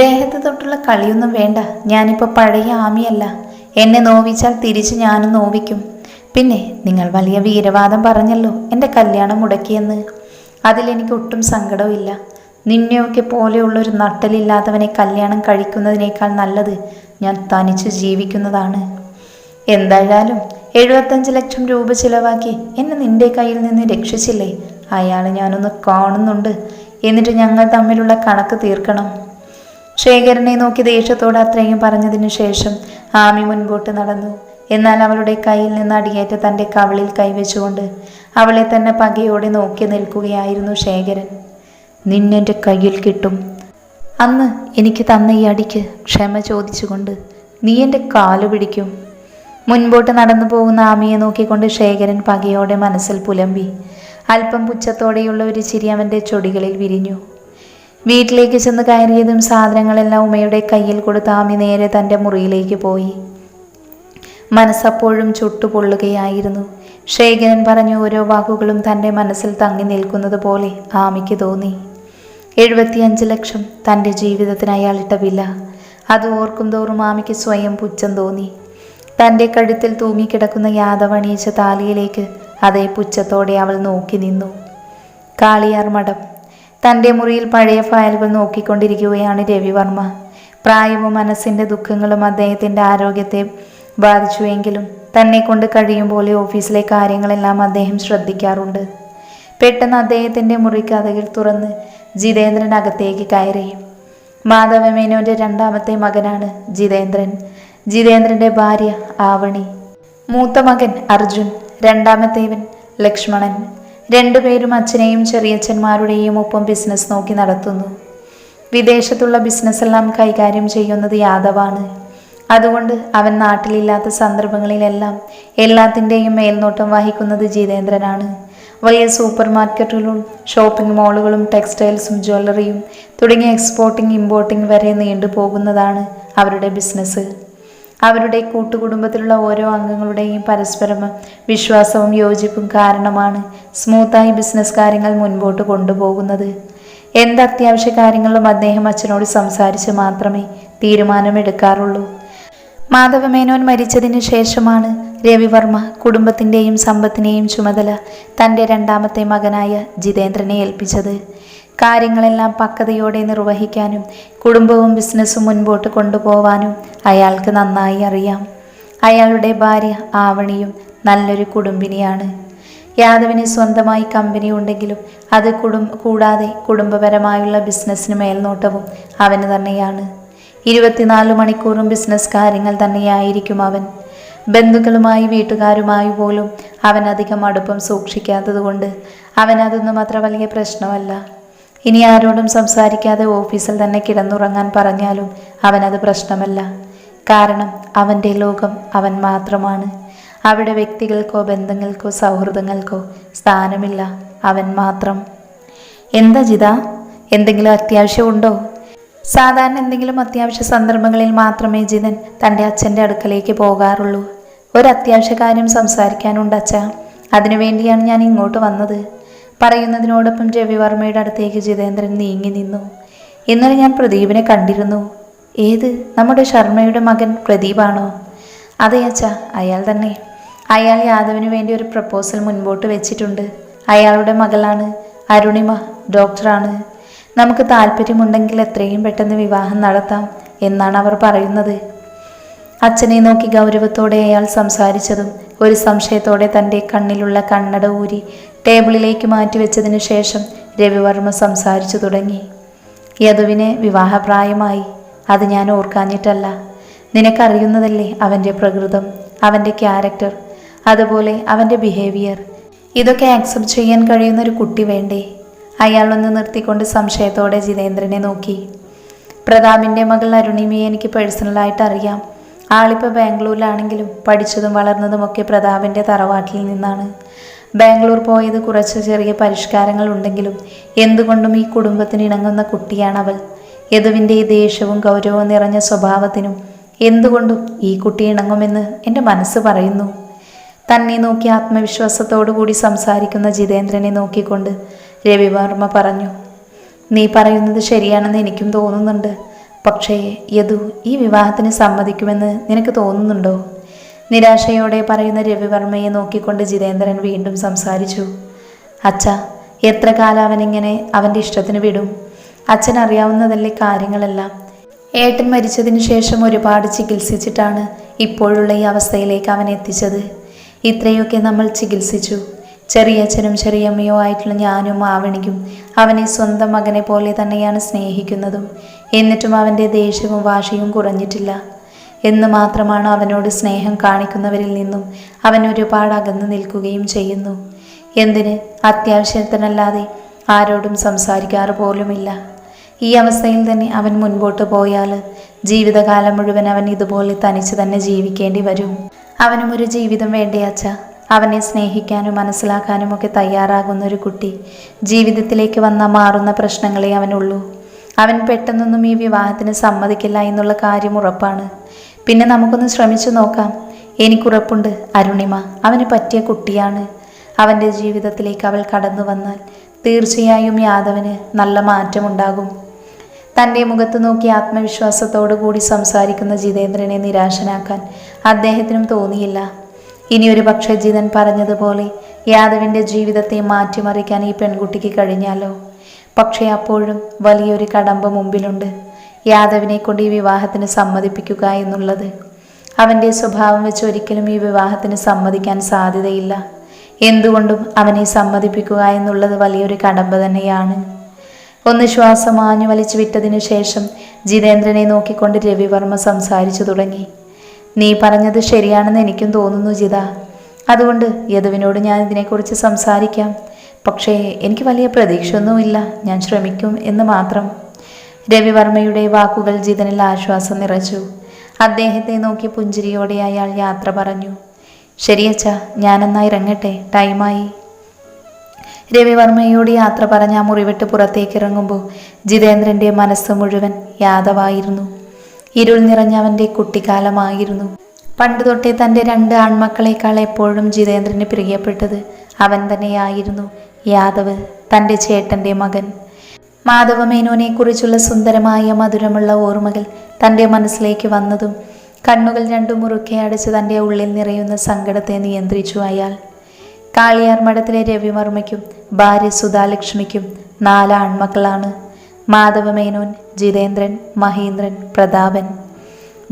ദേഹത്ത് തൊട്ടുള്ള കളിയൊന്നും വേണ്ട. ഞാനിപ്പോൾ പഴയ ആമിയല്ല. എന്നെ നോവിച്ചാൽ തിരിച്ച് ഞാനും നോവിക്കും. പിന്നെ നിങ്ങൾ വലിയ വീരവാദം പറഞ്ഞല്ലോ എന്റെ കല്യാണം മുടക്കിയെന്ന്. അതിലെനിക്ക് ഒട്ടും സങ്കടവും നിന്നെയൊക്കെ പോലെയുള്ളൊരു നട്ടലില്ലാത്തവനെ കല്യാണം കഴിക്കുന്നതിനേക്കാൾ നല്ലത് ഞാൻ തനിച്ച് ജീവിക്കുന്നതാണ്. എന്തായാലും എഴുപത്തഞ്ച് ലക്ഷം രൂപ ചിലവാക്കി എന്നെ നിന്റെ കയ്യിൽ നിന്ന് രക്ഷിച്ചില്ലേ? അയാൾ ഞാനൊന്ന് കാണുന്നുണ്ട്. എന്നിട്ട് ഞങ്ങൾ തമ്മിലുള്ള കണക്ക് തീർക്കണം. ശേഖരനെ നോക്കി ദേഷ്യത്തോടെ അത്രയും പറഞ്ഞതിനു ശേഷം ആമി മുൻപോട്ട് നടന്നു. എന്നാൽ അവളുടെ കയ്യിൽ നിന്ന് അടിയേറ്റ തന്റെ കവിളിൽ കൈവച്ചുകൊണ്ട് അവളെ തന്നെ പകയോടെ നോക്കി നിൽക്കുകയായിരുന്നു ശേഖരൻ. നിന്നെന്റെ കയ്യിൽ കിട്ടും. അന്ന് എനിക്ക് തന്ന ഈ അടിക്ക് ക്ഷമ ചോദിച്ചുകൊണ്ട് നീ എന്റെ കാൽ പിടിക്കും. മുൻപോട്ട് നടന്നു പോകുന്ന ആമിയെ നോക്കിക്കൊണ്ട് ശേഖരൻ പകയോടെ മനസ്സിൽ പുലമ്പി. അല്പം പുച്ഛത്തോടെയുള്ള ഒരു ചിരി അവന്റെ ചൊടികളിൽ വിരിഞ്ഞു. വീട്ടിലേക്ക് ചെന്ന് കയറിയതും സാധനങ്ങളെല്ലാം ഉമ്മയുടെ കയ്യിൽ കൊടുത്ത് ആമി നേരെ തന്റെ മുറിയിലേക്ക് പോയി. മനസ്സപ്പോഴും ചുട്ടുപൊള്ളുകയായിരുന്നു. ശേഖരൻ പറഞ്ഞ ഓരോ വാക്കുകളും തന്റെ മനസ്സിൽ തങ്ങി നിൽക്കുന്നത് പോലെ ആമിക്ക് തോന്നി. എഴുപത്തിയഞ്ച് ലക്ഷം തന്റെ ജീവിതത്തിന് അയാളിട്ട വില. അത് ഓർക്കും തോറും ആമിക്ക് സ്വയം പുച്ഛം തോന്നി. തന്റെ കഴുത്തിൽ തൂങ്ങിക്കിടക്കുന്ന യാദവണീച്ച താലിയിലേക്ക് അതേ പുച്ഛത്തോടെ അവൾ നോക്കി നിന്നു. കാളിയാർ മഠം. തന്റെ മുറിയിൽ പഴയ ഫയലുകൾ നോക്കിക്കൊണ്ടിരിക്കുകയാണ് രവിവർമ്മ. പ്രായവും മനസ്സിന്റെ ദുഃഖങ്ങളും അദ്ദേഹത്തിന്റെ ആരോഗ്യത്തെ ബാധിച്ചുവെങ്കിലും തന്നെ കൊണ്ട് കഴിയും പോലെ ഓഫീസിലെ കാര്യങ്ങളെല്ലാം അദ്ദേഹം ശ്രദ്ധിക്കാറുണ്ട്. പെട്ടെന്ന് അദ്ദേഹത്തിന്റെ മുറിക്കഥകിൽ തുറന്ന് ജിതേന്ദ്രൻ അകത്തേക്ക് കയറി. മാധവമേനോന്റെ രണ്ടാമത്തെ മകനാണ് ജിതേന്ദ്രൻ. ജിതേന്ദ്രന്റെ ഭാര്യ ആവണി. മൂത്ത മകൻ അർജുൻ. രണ്ടാമത്തേവൻ ലക്ഷ്മണൻ. രണ്ടുപേരും അച്ഛനെയും ചെറിയച്ഛന്മാരുടെയും ഒപ്പം ബിസിനസ് നോക്കി നടത്തുന്നു. വിദേശത്തുള്ള ബിസിനസ്സെല്ലാം കൈകാര്യം ചെയ്യുന്നത് യാദവാണ്. അതുകൊണ്ട് അവൻ നാട്ടിലില്ലാത്ത സന്ദർഭങ്ങളിലെല്ലാം എല്ലാത്തിന്റെയും മേൽനോട്ടം വഹിക്കുന്നത് ജിതേന്ദ്രനാണ്. വലിയ സൂപ്പർ മാർക്കറ്റുകളും ഷോപ്പിംഗ് മാളുകളും ടെക്സ്റ്റൈൽസും ജ്വല്ലറിയും തുടങ്ങിയ എക്സ്പോർട്ടിംഗ് ഇമ്പോർട്ടിംഗ് വരെ നീണ്ടുപോകുന്നതാണ് അവരുടെ ബിസിനസ് അവരുടെ കൂട്ടുകുടുംബത്തിലുള്ള ഓരോ അംഗങ്ങളുടെയും പരസ്പരം വിശ്വാസവും യോജിപ്പും കാരണമാണ് സ്മൂത്തായി ബിസിനസ് കാര്യങ്ങൾ മുൻപോട്ട് കൊണ്ടുപോകുന്നത്. എന്ത് അത്യാവശ്യ കാര്യങ്ങളിലും അദ്ദേഹം അച്ഛനോട് സംസാരിച്ച് മാത്രമേ തീരുമാനമെടുക്കാറുള്ളൂ. മാധവമേനോൻ മരിച്ചതിന് ശേഷമാണ് രവിവർമ്മ കുടുംബത്തിന്റെയും സമ്പത്തിന്റെയും ചുമതല തന്റെ രണ്ടാമത്തെ മകനായ ജിതേന്ദ്രനെ ഏൽപ്പിച്ചത്. കാര്യങ്ങളെല്ലാം പക്വതയോടെ നിർവഹിക്കാനും കുടുംബവും ബിസിനസ്സും മുൻപോട്ട് കൊണ്ടുപോവാനും അയാൾക്ക് നന്നായി അറിയാം. അയാളുടെ ഭാര്യ ആവണിയും നല്ലൊരു കുടുംബിനിയാണ്. യാദവിന് സ്വന്തമായി കമ്പനി ഉണ്ടെങ്കിലും അത് കുടും കൂടാതെ കുടുംബപരമായുള്ള ബിസിനസ്സിന് മേൽനോട്ടവും അവന് തന്നെയാണ്. ഇരുപത്തിനാല് മണിക്കൂറും ബിസിനസ് കാര്യങ്ങൾ തന്നെയായിരിക്കും അവൻ. ബന്ധുക്കളുമായി വീട്ടുകാരുമായി പോലും അവൻ അധികം അടുപ്പം സൂക്ഷിക്കാത്തതുകൊണ്ട് അവനതൊന്നും അത്ര വലിയ പ്രശ്നമല്ല. ഇനി ആരോടും സംസാരിക്കാതെ ഓഫീസിൽ തന്നെ കിടന്നുറങ്ങാൻ പറഞ്ഞാലും അവനത് പ്രശ്നമല്ല. കാരണം അവന്റെ ലോകം അവൻ മാത്രമാണ്. അവിടെ വ്യക്തികൾക്കോ ബന്ധങ്ങൾക്കോ സൗഹൃദങ്ങൾക്കോ സ്ഥാനമില്ല. അവൻ മാത്രം. എന്താ ജിത? എന്തെങ്കിലും അത്യാവശ്യമുണ്ടോ? സാധാരണ എന്തെങ്കിലും അത്യാവശ്യ സന്ദർഭങ്ങളിൽ മാത്രമേ ജിതൻ തന്റെ അച്ഛന്റെ അടുക്കലേക്ക് പോകാറുള്ളൂ. ഒരു അത്യാവശ്യ കാര്യം സംസാരിക്കാനുണ്ട് അച്ഛ. അതിനുവേണ്ടിയാണ് ഞാൻ ഇങ്ങോട്ട് വന്നത്. പറയുന്നതിനോടൊപ്പം രവിവർമ്മയുടെ അടുത്തേക്ക് ജിതേന്ദ്രൻ നീങ്ങി നിന്നു. ഇന്നലെ ഞാൻ പ്രദീപിനെ കണ്ടിരുന്നു. ഏത്? നമ്മുടെ ശർമ്മയുടെ മകൻ പ്രദീപാണോ? അതെ അച്ഛ അയാൾ തന്നെ. അയാൾ യാദവിന് വേണ്ടി ഒരു പ്രപ്പോസൽ മുൻപോട്ട് വെച്ചിട്ടുണ്ട്. അയാളുടെ മകളാണ് അരുണിമ ഡോക്ടറാണ്. നമുക്ക് താല്പര്യമുണ്ടെങ്കിൽ എത്രയും പെട്ടെന്ന് വിവാഹം നടത്താം എന്നാണ് അവർ പറയുന്നത്. അച്ഛനെ നോക്കി ഗൗരവത്തോടെ അയാൾ സംസാരിച്ചതും ഒരു സംശയത്തോടെ തന്റെ കണ്ണിലുള്ള കണ്ണട ഊരി ടേബിളിലേക്ക് മാറ്റിവെച്ചതിനു ശേഷം രവിവർമ്മ സംസാരിച്ചു തുടങ്ങി. യദുവിന് വിവാഹപ്രായമായി. അത് ഞാൻ ഓർക്കാഞ്ഞിട്ടല്ല. നിനക്കറിയുന്നതല്ലേ അവന്റെ പ്രകൃതം അവന്റെ ക്യാരക്ടർ അതുപോലെ അവന്റെ ബിഹേവിയർ ഇതൊക്കെ ആക്സെപ്റ്റ് ചെയ്യാൻ കഴിയുന്ന ഒരു കുട്ടി വേണ്ടേ? അയാൾ ഒന്ന് നിർത്തിക്കൊണ്ട് സംശയത്തോടെ ജിതേന്ദ്രനെ നോക്കി. പ്രതാപിന്റെ മകൾ അരുണിമയെ എനിക്ക് പേഴ്സണലായിട്ട് അറിയാം. ആളിപ്പോൾ ബാംഗ്ലൂരിലാണെങ്കിലും പഠിച്ചതും വളർന്നതുമൊക്കെ പ്രതാപിന്റെ തറവാട്ടിൽ നിന്നാണ്. ബാംഗ്ലൂർ പോയത് കുറച്ച് ചെറിയ പരിഷ്കാരങ്ങൾ ഉണ്ടെങ്കിലും എന്തുകൊണ്ടും ഈ കുടുംബത്തിന് ഇണങ്ങുന്ന കുട്ടിയാണ് അവൾ യദുവിന്റെ ഈ ദേഷ്യവും ഗൗരവവും നിറഞ്ഞ സ്വഭാവത്തിനും എന്തുകൊണ്ടും ഈ കുട്ടി ഇണങ്ങുമെന്ന് എന്റെ മനസ്സ് പറയുന്നു. തന്നെ നോക്കി ആത്മവിശ്വാസത്തോടു കൂടി സംസാരിക്കുന്ന ജിതേന്ദ്രനെ നോക്കിക്കൊണ്ട് രവിവർമ്മ പറഞ്ഞു നീ പറയുന്നത് ശരിയാണെന്ന് എനിക്കും തോന്നുന്നുണ്ട്. പക്ഷേ യദു ഈ വിവാഹത്തിന് സമ്മതിക്കുമെന്ന് നിനക്ക് തോന്നുന്നുണ്ടോ? നിരാശയോടെ പറയുന്ന രവിവർമ്മയെ നോക്കിക്കൊണ്ട് ജിതേന്ദ്രൻ വീണ്ടും സംസാരിച്ചു. അച്ഛ എത്ര കാലം അവനിങ്ങനെ അവന്റെ ഇഷ്ടത്തിന് വിടും? അച്ഛൻ അറിയാവുന്നതല്ലേ കാര്യങ്ങളെല്ലാം. ഏട്ടൻ മരിച്ചതിന് ശേഷം ഒരുപാട് ചികിത്സിച്ചിട്ടാണ് ഇപ്പോഴുള്ള ഈ അവസ്ഥയിലേക്ക് അവൻ എത്തിച്ചത്. ഇത്രയൊക്കെ നമ്മൾ ചികിത്സിച്ചു. ചെറിയച്ഛനും ചെറിയമ്മയോ ആയിട്ടുള്ള ഞാനും ആവണിക്കും അവനെ സ്വന്തം മകനെ പോലെ തന്നെയാണ് സ്നേഹിക്കുന്നതും. എന്നിട്ടും അവന്റെ ദേഷ്യവും വാശിയും കുറഞ്ഞിട്ടില്ല. എന്ന് മാത്രമാണ് അവനോട് സ്നേഹം കാണിക്കുന്നവരിൽ നിന്നും അവൻ ഒരുപാട് അകന്നു നിൽക്കുകയും ചെയ്യുന്നു. എന്തിന്? അത്യാവശ്യത്തിനല്ലാതെ ആരോടും സംസാരിക്കാറ് പോലുമില്ല. ഈ അവസ്ഥയിൽ തന്നെ അവൻ മുൻപോട്ട് പോയാൽ ജീവിതകാലം മുഴുവൻ അവൻ ഇതുപോലെ തനിച്ച് തന്നെ ജീവിക്കേണ്ടി വരും. അവനും ഒരു ജീവിതം വേണ്ടേ അവനെ സ്നേഹിക്കാനും മനസ്സിലാക്കാനും ഒക്കെ തയ്യാറാകുന്ന ഒരു കുട്ടി ജീവിതത്തിലേക്ക് വന്ന മാറുന്ന പ്രശ്നങ്ങളെ അവനുള്ളൂ. അവൻ പെട്ടെന്നൊന്നും ഈ വിവാഹത്തിന് സമ്മതിക്കില്ല എന്നുള്ള കാര്യം ഉറപ്പാണ്. പിന്നെ നമുക്കൊന്ന് ശ്രമിച്ചു നോക്കാം. എനിക്കുറപ്പുണ്ട് അരുണിമ. അവന് പറ്റിയ കുട്ടിയാണ്. അവന്റെ ജീവിതത്തിലേക്ക് അവൾ കടന്നു വന്നാൽ തീർച്ചയായും യാദവന് നല്ല മാറ്റമുണ്ടാകും. തന്റെ മുഖത്ത് നോക്കി ആത്മവിശ്വാസത്തോടു കൂടി സംസാരിക്കുന്ന ജിതേന്ദ്രനെ നിരാശനാക്കാൻ അദ്ദേഹത്തിനും തോന്നിയില്ല. ഇനിയൊരു പക്ഷേ ജിതൻ പറഞ്ഞതുപോലെ യാദവിന്റെ ജീവിതത്തെ മാറ്റിമറിക്കാൻ ഈ പെൺകുട്ടിക്ക് കഴിഞ്ഞാലോ? പക്ഷേ അപ്പോഴും വലിയൊരു കടമ്പ മുമ്പിലുണ്ട്. യാദവിനെ കൊണ്ട് ഈ വിവാഹത്തിന് സമ്മതിപ്പിക്കുക എന്നുള്ളത്. അവന്റെ സ്വഭാവം വെച്ച് ഒരിക്കലും ഈ വിവാഹത്തിന് സമ്മതിക്കാൻ സാധ്യതയില്ല. എന്തുകൊണ്ടും അവനെ സമ്മതിപ്പിക്കുക എന്നുള്ളത് വലിയൊരു കടമ്പ തന്നെയാണ്. ഒന്ന് ശ്വാസം ആഞ്ഞു വലിച്ചു വിട്ടതിനു ശേഷം ജിതേന്ദ്രനെ നോക്കിക്കൊണ്ട് രവിവർമ്മ സംസാരിച്ചു തുടങ്ങി. നീ പറഞ്ഞത് ശരിയാണെന്ന് എനിക്കും തോന്നുന്നു ജിത. അതുകൊണ്ട് യദുവിനോട് ഞാൻ ഇതിനെക്കുറിച്ച് സംസാരിക്കാം. പക്ഷേ എനിക്ക് വലിയ പ്രതീക്ഷയൊന്നുമില്ല. ഞാൻ ശ്രമിക്കും എന്ന് മാത്രം. രവിവർമ്മയുടെ വാക്കുകൾ ജിതനിൽ ആശ്വാസം നിറച്ചു. അദ്ദേഹത്തെ നോക്കി പുഞ്ചിരിയോടെ അയാൾ യാത്ര പറഞ്ഞു. ശരിയച്ച ഞാനെന്നാ ഇറങ്ങട്ടെ? ടൈമായി. രവിവർമ്മയോട് യാത്ര പറഞ്ഞ മുറിവിട്ട് പുറത്തേക്ക് ഇറങ്ങുമ്പോൾ ജിതേന്ദ്രന്റെ മനസ്സ് മുഴുവൻ യാദവായിരുന്നു. ഇരുൾ നിറഞ്ഞ അവന്റെ കുട്ടിക്കാലമായിരുന്നു. പണ്ട് തൊട്ടേ തന്റെ രണ്ട് ആൺമക്കളെക്കാൾ എപ്പോഴും ജിതേന്ദ്രന് പ്രിയപ്പെട്ടത് അവൻ തന്നെയായിരുന്നു. യാദവ് തന്റെ ചേട്ടന്റെ മകൻ. മാധവമേനോനെ കുറിച്ചുള്ള സുന്ദരമായ മധുരമുള്ള ഓർമ്മകൾ തന്റെ മനസ്സിലേക്ക് വന്നതും കണ്ണുകൾ രണ്ടും മുറുക്കെ അടച്ച് തന്റെ ഉള്ളിൽ നിറയുന്ന സങ്കടത്തെ നിയന്ത്രിച്ചു അയാൾ. കാളിയാർ മഠത്തിലെ രവിവർമ്മയ്ക്കും ഭാര്യ സുധാലക്ഷ്മിക്കും നാല് ആൺമക്കളാണ്. മാധവമേനോൻ ജിതേന്ദ്രൻ മഹേന്ദ്രൻ പ്രതാപൻ.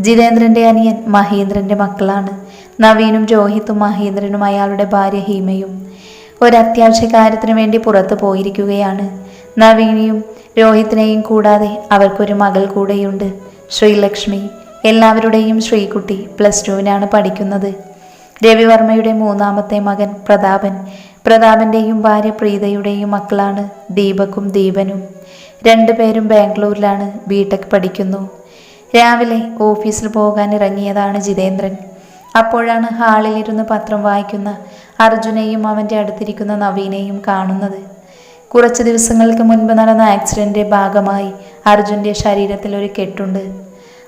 ജിതേന്ദ്രന്റെ അനിയൻ മഹേന്ദ്രന്റെ മക്കളാണ്. നവീനും രോഹിത്തും മഹേന്ദ്രനും അയാളുടെ ഭാര്യ ഹീമയും. ഒരത്യാവശ്യ കാര്യത്തിനു വേണ്ടി പുറത്തു പോയിരിക്കുകയാണ്. നവീനെയും രോഹിത്തിനെയും കൂടാതെ അവർക്കൊരു മകൾ കൂടെയുണ്ട്. ശ്രീലക്ഷ്മി എല്ലാവരുടെയും ശ്രീകുട്ടി പ്ലസ് ടുവിനാണ് പഠിക്കുന്നത്. രവിവർമ്മയുടെ മൂന്നാമത്തെ മകൻ പ്രതാപൻ. പ്രതാപന്റെയും ഭാര്യ പ്രീതയുടെയും മക്കളാണ് ദീപക്കും ദീപനും. രണ്ടുപേരും ബാംഗ്ലൂരിലാണ് ബിടെക് പഠിക്കുന്നു. രാവിലെ ഓഫീസിൽ പോകാൻ ഇറങ്ങിയതാണ് ജിതേന്ദ്രൻ. അപ്പോഴാണ് ഹാളിലിരുന്ന് പത്രം വായിക്കുന്ന അർജുനെയും അവന്റെ അടുത്തിരിക്കുന്ന നവീനെയും കാണുന്നത്. കുറച്ച് ദിവസങ്ങൾക്ക് മുൻപ് നടന്ന ആക്സിഡന്റിന്റെ ഭാഗമായി അർജുന്റെ ശരീരത്തിൽ ഒരു കെട്ടുണ്ട്.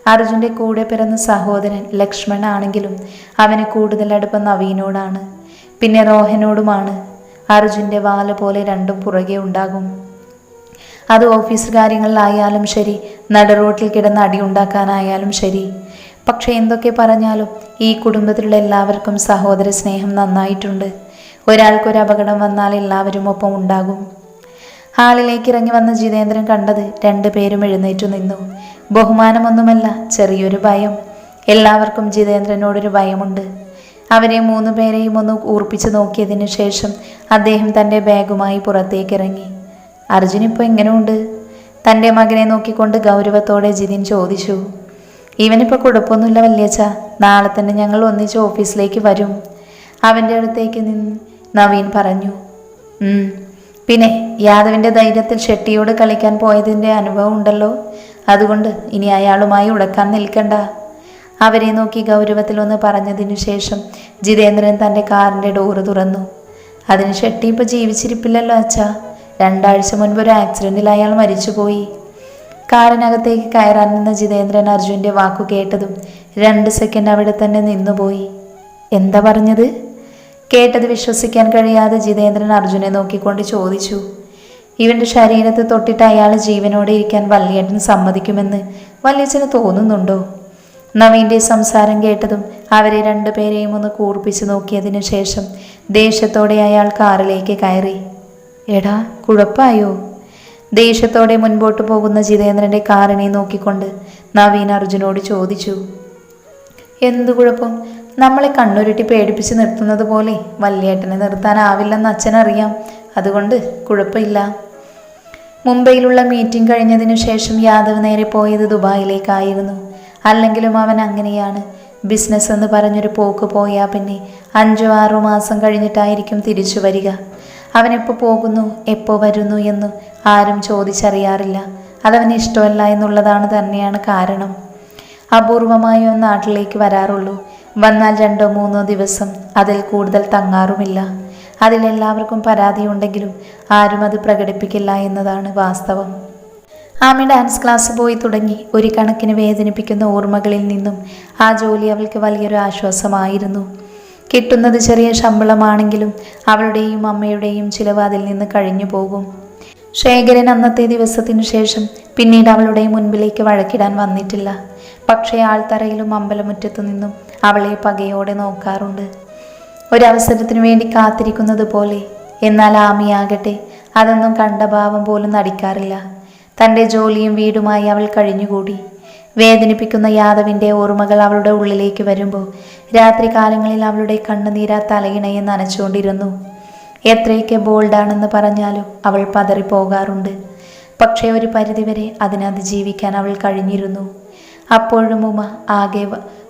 അർജുന്റെ കൂടെ പിറന്ന സഹോദരൻ ലക്ഷ്മൺ ആണെങ്കിലും അവന് കൂടുതൽ അടുപ്പം നവീനോടാണ്. പിന്നെ റോഹനോടുമാണ്. അർജുന്റെ വാൽ പോലെ രണ്ടും പുറകെ ഉണ്ടാകും. അത് ഓഫീസ് കാര്യങ്ങളിലായാലും ശരി നട റോട്ടിൽ കിടന്ന് അടിയുണ്ടാക്കാനായാലും ശരി. പക്ഷെ എന്തൊക്കെ പറഞ്ഞാലും ഈ കുടുംബത്തിലുള്ള എല്ലാവർക്കും സഹോദര സ്നേഹം നന്നായിട്ടുണ്ട്. ഒരാൾക്കൊരു അപകടം വന്നാൽ എല്ലാവരും ഒപ്പം ഉണ്ടാകും. ഹാളിലേക്ക് ഇറങ്ങി വന്ന ജിതേന്ദ്രൻ കണ്ടത് രണ്ടുപേരും എഴുന്നേറ്റു നിന്നു. ബഹുമാനമൊന്നുമല്ല ചെറിയൊരു ഭയം. എല്ലാവർക്കും ജിതേന്ദ്രനോടൊരു ഭയമുണ്ട്. അവരെ മൂന്നു പേരെയും ഒന്ന് ഊർപ്പിച്ചു നോക്കിയതിനു ശേഷം അദ്ദേഹം തന്റെ ബാഗുമായി പുറത്തേക്ക് ഇറങ്ങി. അർജുൻ ഇപ്പോൾ എങ്ങനെയുണ്ട് തന്റെ മകനെ നോക്കിക്കൊണ്ട് ഗൗരവത്തോടെ ജിതിൻ ചോദിച്ചു. ഇവനിപ്പോൾ കുഴപ്പമൊന്നുമില്ല വല്യച്ച നാളെ തന്നെ ഞങ്ങൾ ഒന്നിച്ച് ഓഫീസിലേക്ക് വരും. അവന്റെ അടുത്തേക്ക് നിന്ന് നവീൻ പറഞ്ഞു. "ഉം. പിന്നെ യാദവിന്റെ ധൈര്യത്തിൽ ഷെട്ടിയോട് കളിക്കാൻ പോയതിന്റെ അനുഭവം ഉണ്ടല്ലോ. അതുകൊണ്ട് ഇനി അയാളുമായി ഉടക്കാൻ നിൽക്കണ്ട. അവരെ നോക്കി ഗൗരവത്തിലൊന്ന് പറഞ്ഞതിനു ശേഷം ജിതേന്ദ്രൻ തന്റെ കാറിന്റെ ഡോറ് തുറന്നു. അതിന് ഷെട്ടി ഇപ്പോൾ ജീവിച്ചിരിപ്പില്ലല്ലോ അച്ഛാ. രണ്ടാഴ്ച മുൻപ് ഒരു ആക്സിഡന്റിൽ അയാൾ മരിച്ചുപോയി. കാറിനകത്തേക്ക് കയറാൻ നിന്ന ജിതേന്ദ്രൻ അർജുന്റെ വാക്കു കേട്ടതും രണ്ട് സെക്കൻഡ് അവിടെ തന്നെ നിന്നുപോയി. എന്താ പറഞ്ഞത്? കേട്ടത് വിശ്വസിക്കാൻ കഴിയാതെ ജിതേന്ദ്രൻ അർജുനെ നോക്കിക്കൊണ്ട് ചോദിച്ചു ഇവന്റെ ശരീരത്തെ തൊട്ടിട്ട് അയാൾ ജീവനോടെ ഇരിക്കാൻ വല്യേട്ടൻ സമ്മതിക്കുമെന്ന് വല്യച്ഛന് തോന്നുന്നുണ്ടോ? നവീന്റെ സംസാരം കേട്ടതും അവരെ രണ്ടുപേരെയും ഒന്ന് കൂർപ്പിച്ചു നോക്കിയതിനു ശേഷം ദേഷ്യത്തോടെ അയാൾ കാറിലേക്ക് കയറി. എടാ കുഴപ്പായോ? ദേഷ്യത്തോടെ മുൻപോട്ട് പോകുന്ന ജിതേന്ദ്രന്റെ കാറിനെ നോക്കിക്കൊണ്ട് നവീൻ അർജുനോട് ചോദിച്ചു എന്തു കുഴപ്പം? നമ്മളെ കണ്ണുരുട്ടി പേടിപ്പിച്ച് നിർത്തുന്നത് പോലെ വല്യേട്ടനെ നിർത്താനാവില്ലെന്ന് അച്ഛനറിയാം. അതുകൊണ്ട് കുഴപ്പമില്ല. മുംബൈയിലുള്ള മീറ്റിംഗ് കഴിഞ്ഞതിനു ശേഷം യാദവ് നേരെ പോയത് ദുബായിലേക്കായിരുന്നു. അല്ലെങ്കിലും അവൻ അങ്ങനെയാണ്. ബിസിനസ് എന്ന് പറഞ്ഞൊരു പോക്ക് പോയാൽ പിന്നെ അഞ്ചോ ആറോ മാസം കഴിഞ്ഞിട്ടായിരിക്കും തിരിച്ചു വരിക. അവനെപ്പോൾ പോകുന്നു എപ്പോൾ വരുന്നു എന്ന് ആരും ചോദിച്ചറിയാറില്ല. അതവന് ഇഷ്ടമല്ല എന്നുള്ളതാണ് തന്നെയാണ് കാരണം. അപൂർവമായോ നാട്ടിലേക്ക് വരാറുള്ളൂ. വന്നാൽ രണ്ടോ മൂന്നോ ദിവസം അതിൽ കൂടുതൽ തങ്ങാറുമില്ല. അതിലെല്ലാവർക്കും പരാതിയുണ്ടെങ്കിലും ആരും അത് പ്രകടിപ്പിക്കില്ല എന്നതാണ് വാസ്തവം. ആമി ഡാൻസ് ക്ലാസ് പോയി തുടങ്ങി ഒരു കണക്കിന് വേദനിപ്പിക്കുന്ന ഓർമ്മകളിൽ നിന്നും ആ ജോലി അവൾക്ക് വലിയൊരു ആശ്വാസമായിരുന്നു. കിട്ടുന്നത് ചെറിയ ശമ്പളമാണെങ്കിലും അവളുടെയും അമ്മയുടെയും ചിലവ് അതിൽ നിന്ന് കഴിഞ്ഞു പോകും. ശേഖരൻ അന്നത്തെ ദിവസത്തിനു ശേഷം പിന്നീട് അവളുടെ മുൻപിലേക്ക് വഴക്കിടാൻ വന്നിട്ടില്ല. പക്ഷേ ആൾത്തറയിലും അമ്പലമുറ്റത്തു നിന്നും അവളെ പകയോടെ നോക്കാറുണ്ട്. ഒരവസരത്തിനു വേണ്ടി കാത്തിരിക്കുന്നത് പോലെ. എന്നാൽ ആമിയാകട്ടെ അതൊന്നും കണ്ട ഭാവം പോലും നടിക്കാറില്ല. തന്റെ ജോലിയും വീടുമായി അവൾ കഴിഞ്ഞുകൂടി. വേദനിപ്പിക്കുന്ന യാദവിന്റെ ഓർമ്മകൾ അവളുടെ ഉള്ളിലേക്ക് വരുമ്പോൾ രാത്രി കാലങ്ങളിൽ അവളുടെ കണ്ണുനീരാ തലയിണയെ നനച്ചുകൊണ്ടിരുന്നു. എത്രയൊക്കെ ബോൾഡാണെന്ന് പറഞ്ഞാലും അവൾ പതറിപ്പോകാറുണ്ട്. പക്ഷേ ഒരു പരിധിവരെ അതിനതിജീവിക്കാൻ അവൾ കഴിഞ്ഞിരുന്നു. അപ്പോഴും ഉമ ആകെ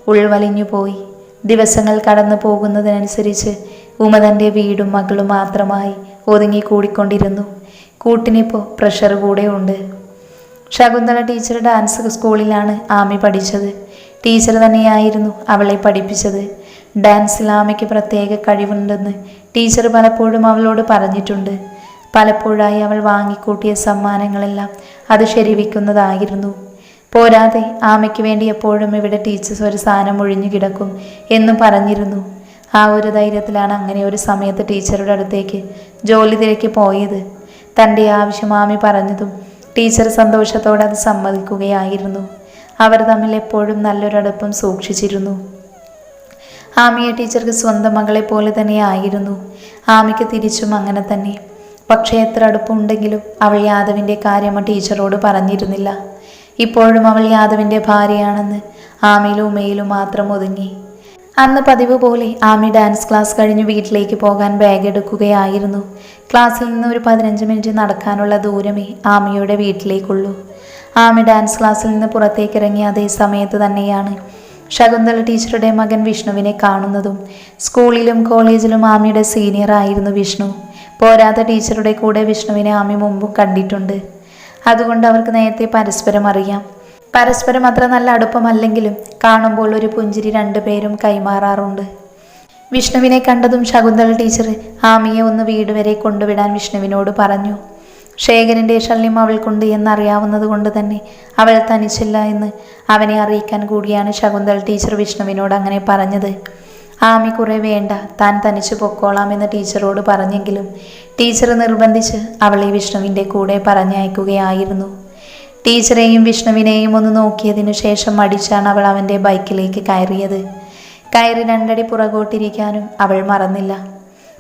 വ- ഉൾവലിഞ്ഞു പോയി ദിവസങ്ങൾ കടന്നു പോകുന്നതിനനുസരിച്ച് ഉമ തന്റെ വീടും മകളും മാത്രമായി ഒതുങ്ങി കൂടിക്കൊണ്ടിരുന്നു കൂട്ടിനിപ്പോൾ പ്രഷർ കൂടെ ഉണ്ട് ശകുന്തള ടീച്ചർ ഡാൻസ് സ്കൂളിലാണ് ആമി പഠിച്ചത്. ടീച്ചർ തന്നെയായിരുന്നു അവളെ പഠിപ്പിച്ചത്. ഡാൻസിൽ ആമയ്ക്ക് പ്രത്യേക കഴിവുണ്ടെന്ന് ടീച്ചർ പലപ്പോഴും അവളോട് പറഞ്ഞിട്ടുണ്ട്. പലപ്പോഴായി അവൾ വാങ്ങിക്കൂട്ടിയ സമ്മാനങ്ങളെല്ലാം അത് ശരിവെക്കുന്നതായിരുന്നു. പോരാതെ ആമയ്ക്ക് വേണ്ടി എപ്പോഴും ഇവിടെ ടീച്ചേഴ്സ് ഒരു സാധനം ഒഴിഞ്ഞു കിടക്കും എന്ന് പറഞ്ഞിരുന്നു. ആ ഒരു ധൈര്യത്തിലാണ് അങ്ങനെ ഒരു സമയത്ത് ടീച്ചറുടെ അടുത്തേക്ക് ജോലി തിരക്കി പോയത്. തന്റെ ആവശ്യം ആമി പറഞ്ഞതും ടീച്ചർ സന്തോഷത്തോടെ അത് സമ്മതിക്കുകയായിരുന്നു. അവർ തമ്മിൽ എപ്പോഴും നല്ലൊരടുപ്പം സൂക്ഷിച്ചിരുന്നു. ആമിയെ ടീച്ചർക്ക് സ്വന്തം മകളെ പോലെ തന്നെ ആയിരുന്നു. ആമിക്ക് തിരിച്ചും അങ്ങനെ തന്നെ. പക്ഷേ എത്ര അടുപ്പമുണ്ടെങ്കിലും അവൾ യാദവിന്റെ കാര്യം ടീച്ചറോട് പറഞ്ഞിരുന്നില്ല. ഇപ്പോഴും അവൾ യാദവിന്റെ ഭാര്യയാണെന്ന് ആമയിലും ഉമയിലും മാത്രം ഒതുങ്ങി. അന്ന് പതിവ് പോലെ ആമി ഡാൻസ് ക്ലാസ് കഴിഞ്ഞ് വീട്ടിലേക്ക് പോകാൻ ബാഗ് എടുക്കുകയായിരുന്നു. ക്ലാസ്സിൽ നിന്ന് ഒരു പതിനഞ്ച് മിനിറ്റ് നടക്കാനുള്ള ദൂരമേ ആമിയുടെ വീട്ടിലേക്കുള്ളൂ. ആമി ഡാൻസ് ക്ലാസ്സിൽ നിന്ന് പുറത്തേക്ക് ഇറങ്ങിയ അതേ സമയത്ത് തന്നെയാണ് ശകുന്തള ടീച്ചറുടെ മകൻ വിഷ്ണുവിനെ കാണുന്നതും. സ്കൂളിലും കോളേജിലും ആമിയുടെ സീനിയർ ആയിരുന്നു വിഷ്ണു. പോരാത്ത ടീച്ചറുടെ കൂടെ വിഷ്ണുവിനെ ആമി മുമ്പും കണ്ടിട്ടുണ്ട്. അതുകൊണ്ട് അവർക്ക് നേരത്തെ പരസ്പരം അറിയാം. പരസ്പരം അത്ര നല്ല അടുപ്പമല്ലെങ്കിലും കാണുമ്പോൾ ഒരു പുഞ്ചിരി രണ്ടുപേരും കൈമാറാറുണ്ട്. വിഷ്ണുവിനെ കണ്ടതും ശകുന്തള ടീച്ചർ ആമിയെ ഒന്ന് വീട് വരെ കൊണ്ടുവിടാൻ വിഷ്ണുവിനോട് പറഞ്ഞു. ശേഖരന്റെ ശല്യം അവൾക്കുണ്ട് എന്നറിയാവുന്നത് കൊണ്ട് തന്നെ അവൾ തനിച്ചില്ല എന്ന് അവനെ അറിയിക്കാൻ കൂടിയാണ് ശകുന്തള ടീച്ചർ വിഷ്ണുവിനോട് അങ്ങനെ പറഞ്ഞത്. ആമി കുറെ വേണ്ട താൻ തനിച്ചു പൊക്കോളാമെന്ന് ടീച്ചറോട് പറഞ്ഞെങ്കിലും ടീച്ചർ നിർബന്ധിച്ച് അവളെ വിഷ്ണുവിന്റെ കൂടെ പറഞ്ഞയക്കുകയായിരുന്നു. ടീച്ചറെയും വിഷ്ണുവിനെയും ഒന്ന് നോക്കിയതിനു ശേഷം മടിച്ചാണ് അവൾ അവന്റെ ബൈക്കിലേക്ക് കയറിയത്. കയറി രണ്ടടി പുറകോട്ടിരിക്കാനും അവൾ മറന്നില്ല.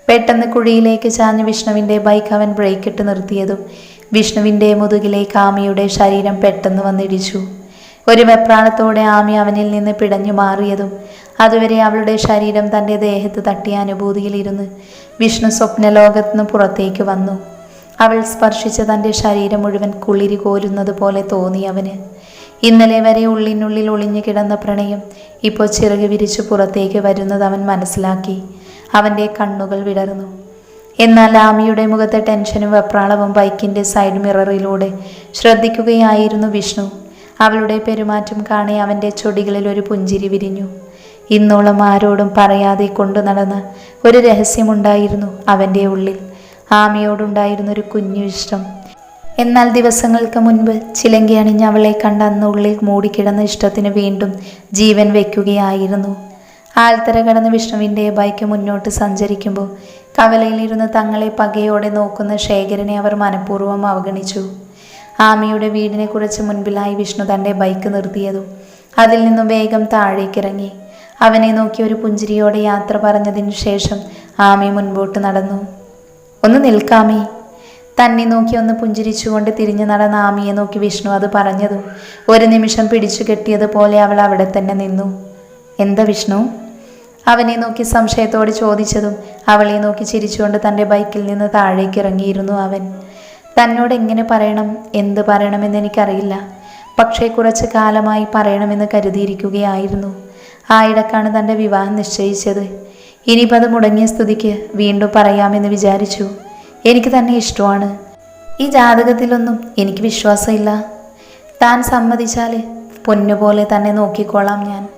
പെട്ടെന്ന് കുഴിയിലേക്ക് ചാഞ്ഞ് വിഷ്ണുവിന്റെ ബൈക്ക് അവൻ ബ്രേക്കിട്ട് നിർത്തിയതും വിഷ്ണുവിന്റെ മുതുകിലേക്ക് ആമിയുടെ ശരീരം പെട്ടെന്ന് വന്നിടിച്ചു. ഒരു വെപ്രാളത്തോടെ ആമി അവനിൽ നിന്ന് പിടഞ്ഞു മാറിയതും അതുവരെ അവളുടെ ശരീരം തന്റെ ദേഹത്ത് തട്ടിയ അനുഭൂതിയിലിരുന്ന് വിഷ്ണു സ്വപ്നലോകത്ത് നിന്ന് പുറത്തേക്ക് വന്നു. അവൾ സ്പർശിച്ച തന്റെ ശരീരം മുഴുവൻ കുളിരി കോരുന്നത് പോലെ തോന്നി അവന്. ഇന്നലെ വരെ ഉള്ളിനുള്ളിൽ ഒളിഞ്ഞു കിടന്ന പ്രണയം ഇപ്പോൾ ചിറക് വിരിച്ചു പുറത്തേക്ക് വരുന്നത് അവൻ മനസ്സിലാക്കി. അവന്റെ കണ്ണുകൾ വിടർന്നു. എന്നാൽ ആമിയുടെ മുഖത്തെ ടെൻഷനും വെപ്രാളവും ബൈക്കിന്റെ സൈഡ് മിററിലൂടെ ശ്രദ്ധിക്കുകയായിരുന്നു വിഷ്ണു. അവളുടെ പെരുമാറ്റം കാണി അവന്റെ ചൊടികളിൽ ഒരു പുഞ്ചിരി വിരിഞ്ഞു. ഇന്നോളം ആരോടും പറയാതെ കൊണ്ടു നടന്ന ഒരു രഹസ്യമുണ്ടായിരുന്നു അവന്റെ ഉള്ളിൽ. ആമയോടുണ്ടായിരുന്ന ഒരു കുഞ്ഞു ഇഷ്ടം. എന്നാൽ ദിവസങ്ങൾക്ക് മുൻപ് ചിലങ്കി അണിഞ്ഞ് അവളെ കണ്ട അന്ന് ഉള്ളിൽ മൂടിക്കിടന്ന ഇഷ്ടത്തിന് വീണ്ടും ജീവൻ വയ്ക്കുകയായിരുന്നു. ആൽത്തര കടന്ന് വിഷ്ണുവിന്റെ ബൈക്ക് മുന്നോട്ട് സഞ്ചരിക്കുമ്പോൾ കവലയിലിരുന്ന് തങ്ങളെ പകയോടെ നോക്കുന്ന ശേഖരനെ അവർ മനഃപൂർവം അവഗണിച്ചു. ആമിയുടെ വീടിനെ കുറച്ച് മുൻപിലായി വിഷ്ണു തന്റെ ബൈക്ക് നിർത്തിയതും. അതിൽ നിന്നും വേഗം താഴേക്കിറങ്ങി. അവനെ നോക്കി ഒരു പുഞ്ചിരിയോടെ യാത്ര പറഞ്ഞതിനു ശേഷം ആമി മുൻപോട്ട് നടന്നു. ഒന്ന് നിൽക്കാമേ. തന്നെ നോക്കി ഒന്ന് പുഞ്ചിരിച്ചുകൊണ്ട് തിരിഞ്ഞു നടന്ന ആമിയെ നോക്കി വിഷ്ണു അത് പറഞ്ഞതും. ഒരു നിമിഷം പിടിച്ചു കെട്ടിയതുപോലെ അവൾ അവിടെ തന്നെ നിന്നു. എന്താ വിഷ്ണു? അവനെ നോക്കി സംശയത്തോട് ചോദിച്ചതും അവളെ നോക്കി ചിരിച്ചുകൊണ്ട് തന്റെ ബൈക്കിൽ നിന്ന് താഴേക്ക് ഇറങ്ങിയിരുന്നു അവൻ. തന്നോട് എങ്ങനെ പറയണം? എന്ത് പറയണമെന്ന് എനിക്കറിയില്ല. പക്ഷേ കുറച്ച് കാലമായി പറയണമെന്ന് കരുതിയിരിക്കുകയായിരുന്നു. ആയിടക്കാണ് തന്റെ വിവാഹം നിശ്ചയിച്ചത്. ഇനിയിപ്പോൾ അത് മുടങ്ങിയ സ്തുതിക്ക് വീണ്ടും പറയാമെന്ന് വിചാരിച്ചു. എനിക്ക് തന്നെ ഇഷ്ടമാണ്. ഈ ജാതകത്തിലൊന്നും എനിക്ക് വിശ്വാസമില്ല. താൻ സമ്മതിച്ചാൽ പൊന്നുപോലെ തന്നെ നോക്കിക്കോളാം ഞാൻ.